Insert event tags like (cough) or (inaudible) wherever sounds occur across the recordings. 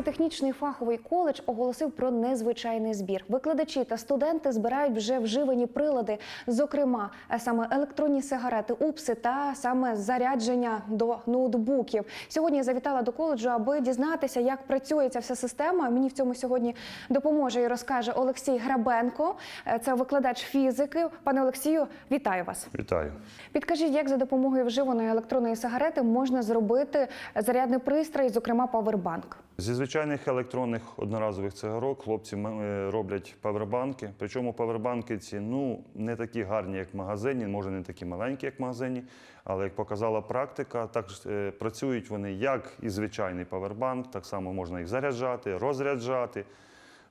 Черкаський технічний фаховий коледж оголосив про незвичайний збір. Викладачі та студенти збирають вже вживані прилади, зокрема е, саме електронні сигарети, упси та саме зарядження до ноутбуків. Сьогодні я завітала до коледжу, аби дізнатися, як працює ця вся система. Мені в цьому сьогодні допоможе і розкаже Олексій Грабенко. Е, Це викладач фізики. Пане Олексію, вітаю вас. Вітаю. Підкажіть, як за допомогою вживаної електронної сигарети можна зробити зарядний пристрій, зокрема павербанк? Зі звичайних електронних одноразових цигарок хлопці е, роблять павербанки. Причому павербанки ці ну не такі гарні, як в магазині, може не такі маленькі, як в магазині. Але як показала практика, так е, працюють вони як і звичайний павербанк, так само можна їх заряджати, розряджати.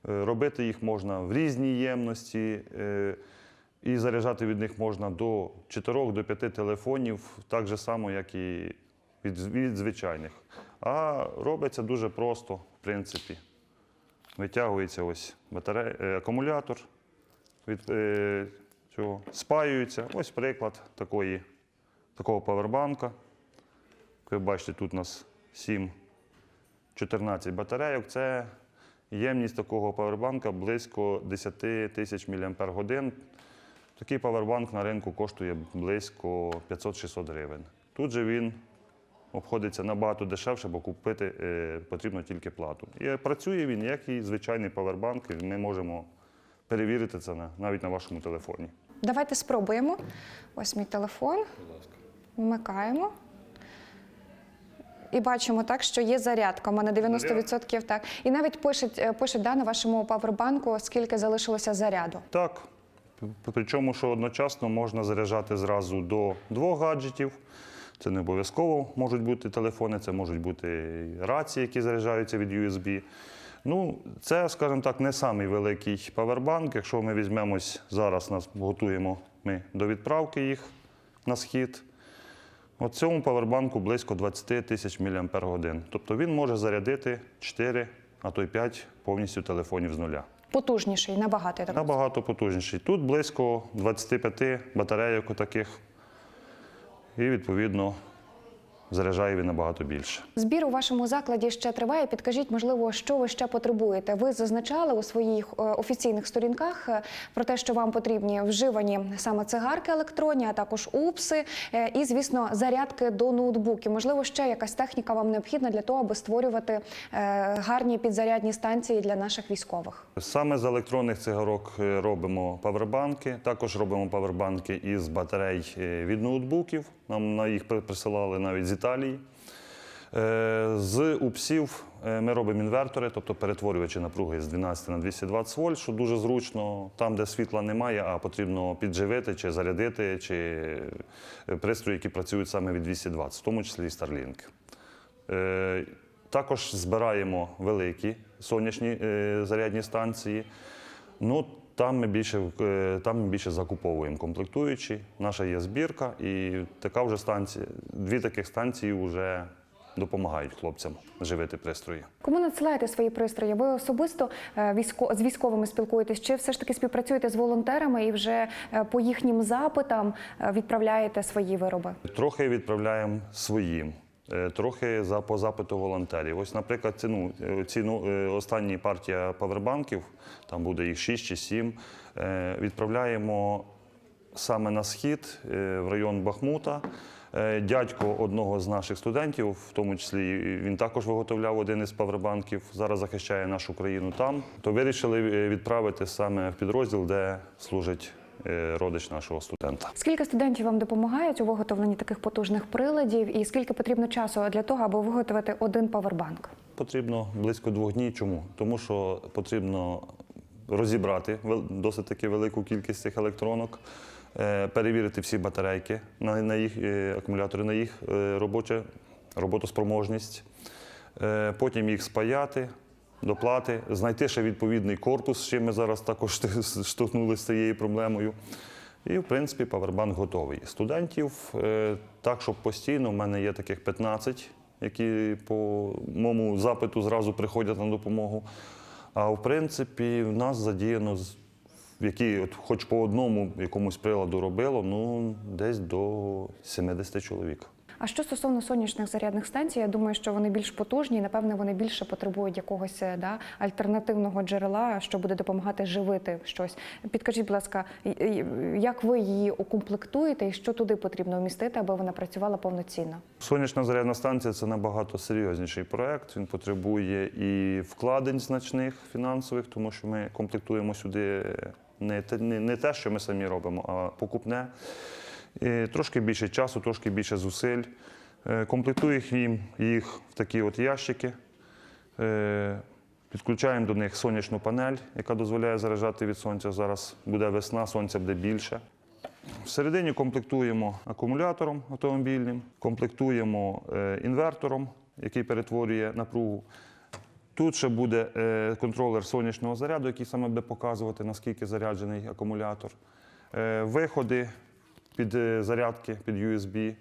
Е, Робити їх можна в різній ємності. І заряджати від них можна до 4 до 5 телефонів, так же само, як і від звичайних. А робиться дуже просто, в принципі. Витягується ось батарея, е, акумулятор від е, цього, спаюється. Ось приклад такої, такого павербанка. Ви бачите, тут у нас 7 14 батарейок. Це ємність такого павербанка близько 10 тисяч мАч. Такий павербанк на ринку коштує близько 500-600 гривень. Тут же він обходиться набагато дешевше, бо купити е, потрібно тільки плату. І працює він як і звичайний павербанк, і ми можемо перевірити це навіть на вашому телефоні. Давайте спробуємо. Ось мій телефон. Вмикаємо. І бачимо так, що є зарядка. У мене 90% так. І навіть пишуть, е, пишуть да, на вашому павербанку, скільки залишилося заряду. Так. Причому, що одночасно можна заряджати зразу до двох гаджетів. Це не обов'язково можуть бути телефони, це можуть бути рації, які заряджаються від USB. Ну, це, скажімо так, не самий великий павербанк. Якщо ми візьмемось зараз, нас готуємо ми до відправки їх на схід. От цьому павербанку близько 20 тисяч мАч. Тобто він може зарядити 4, а то й 5 повністю телефонів з нуля. Потужніший, набагато я так. Набагато потужніший. Тут близько 25 батарейок таких. І відповідно заряджає він набагато більше. Збір у вашому закладі ще триває. Підкажіть, можливо, що ви ще потребуєте. Ви зазначали у своїх е, офіційних сторінках е, про те, що вам потрібні вживані саме цигарки електронні, а також упси е, і, звісно, зарядки до ноутбуків. Можливо, ще якась техніка вам необхідна для того, аби створювати гарні підзарядні станції для наших військових. Саме з електронних цигарок робимо павербанки. Також робимо павербанки із батарей від ноутбуків. Нам на їх при- присилали навіть з Італії. Е, З упсів е, ми робимо інвертори, тобто перетворювачі напруги з 12 на 220 вольт, що дуже зручно. Там, де світла немає, а потрібно підживити чи зарядити, чи е, пристрої, які працюють саме від 220, в тому числі і Starlink. Також збираємо великі сонячні зарядні станції. Ну, там ми більше, е, там ми більше закуповуємо комплектуючі. Наша є збірка, і така вже станція, дві таких станції вже допомагають хлопцям живити пристрої. Кому надсилаєте свої пристрої? Ви особисто е, військо з військовими спілкуєтесь? Чи все ж таки співпрацюєте з волонтерами і вже е, по їхнім запитам відправляєте свої вироби? Трохи відправляємо своїм, трохи за по запиту волонтерів. Ось, наприклад, ці, ну, е, ці ну, е, останні партія павербанків, там буде їх 6 чи 7, е, відправляємо саме на схід е, в район Бахмута. Е, Дядько одного з наших студентів, в тому числі він також виготовляв один із павербанків, зараз захищає нашу країну там. То вирішили е, відправити саме в підрозділ, де служить е, родич нашого студента. Скільки студентів вам допомагають у виготовленні таких потужних приладів, і скільки потрібно часу для того, аби виготовити один павербанк? Потрібно близько двох днів. Чому? Тому що потрібно розібрати досить таки велику кількість цих електронок, е, перевірити всі батарейки на, їх е, акумулятори, на їх е, робоче, роботоспроможність, е, потім їх спаяти. Доплати, знайти ще відповідний корпус, з чим ми зараз також (laughs) штовхнулися з цією проблемою. І, в принципі, павербанк готовий. Студентів е, так, щоб постійно, в мене є таких 15, які по моєму запиту зразу приходять на допомогу. А в принципі, в нас задіяно, які от хоч по одному якомусь приладу робило, ну, десь до 70 чоловік. А що стосовно сонячних зарядних станцій, я думаю, що вони більш потужні, і напевне вони більше потребують якогось е, да, альтернативного джерела, що буде допомагати живити щось. Підкажіть, будь ласка, як ви її укомплектуєте і що туди потрібно вмістити, аби вона працювала повноцінно? Сонячна зарядна станція це набагато серйозніший проект. Він потребує і вкладень значних фінансових, тому що ми комплектуємо сюди не те, не те, що ми самі робимо, а покупне. І трошки більше часу, трошки більше зусиль. Е, Комплектуємо їм їх в такі от ящики. Е, Підключаємо до них сонячну панель, яка дозволяє заряджати від сонця. Зараз буде весна, сонця буде більше. Всередині комплектуємо акумулятором автомобільним, комплектуємо е, інвертором, який перетворює напругу. Тут ще буде е, контролер сонячного заряду, який саме буде показувати, наскільки заряджений акумулятор. Е, Виходи під е, зарядки, під USB.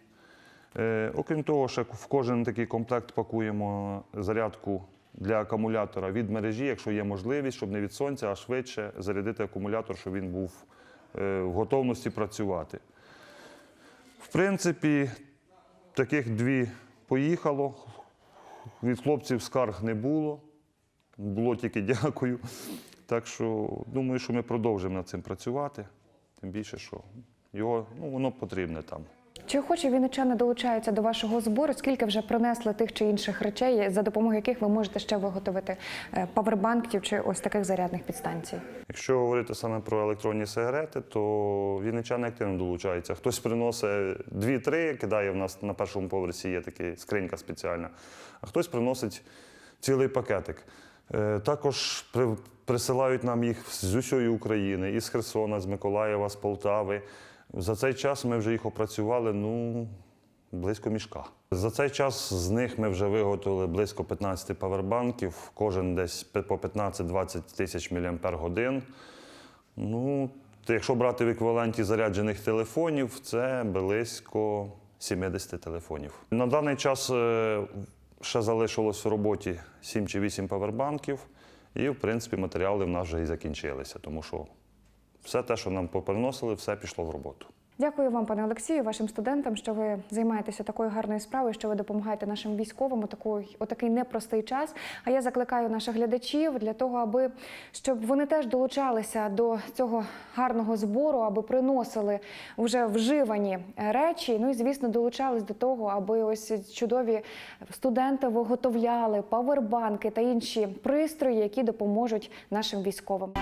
Е, Окрім того, ще в кожен такий комплект пакуємо зарядку для акумулятора від мережі, якщо є можливість, щоб не від сонця, а швидше зарядити акумулятор, щоб він був е, в готовності працювати. В принципі, таких дві поїхало. Від хлопців скарг не було. Було тільки (laughs) дякую. Так що думаю, що ми продовжимо над цим працювати. Тим більше, що його ну, воно потрібне там. Чи охоче вінничани долучаються до вашого збору? Скільки вже принесли тих чи інших речей, за допомогою яких ви можете ще виготовити е, павербанків чи ось таких зарядних підстанцій? Якщо говорити саме про електронні сигарети, то вінничани активно долучаються. Хтось приносить дві-три, кидає в нас на першому поверсі є така скринька спеціальна, а хтось приносить цілий пакетик. Е, Також присилають нам їх з усієї України, із Херсона, з Миколаєва, з Полтави. За цей час ми вже їх опрацювали ну, близько мішка. За цей час з них ми вже виготовили близько 15 павербанків, кожен десь по 15-20 тисяч мАч. Ну, якщо брати в еквіваленті заряджених телефонів, це близько 70 телефонів. На даний час е, ще залишилось в роботі 7 чи 8 павербанків, і, в принципі, матеріали в нас вже і закінчилися, тому що все те, що нам поприносили, все пішло в роботу. Дякую вам, пане Олексію, вашим студентам, що ви займаєтеся такою гарною справою, що ви допомагаєте нашим військовим у такий, у такий непростий час. А я закликаю наших глядачів для того, аби щоб вони теж долучалися до цього гарного збору, аби приносили вже вживані е, речі. Ну і звісно, долучались до того, аби ось чудові студенти виготовляли павербанки та інші пристрої, які допоможуть нашим військовим.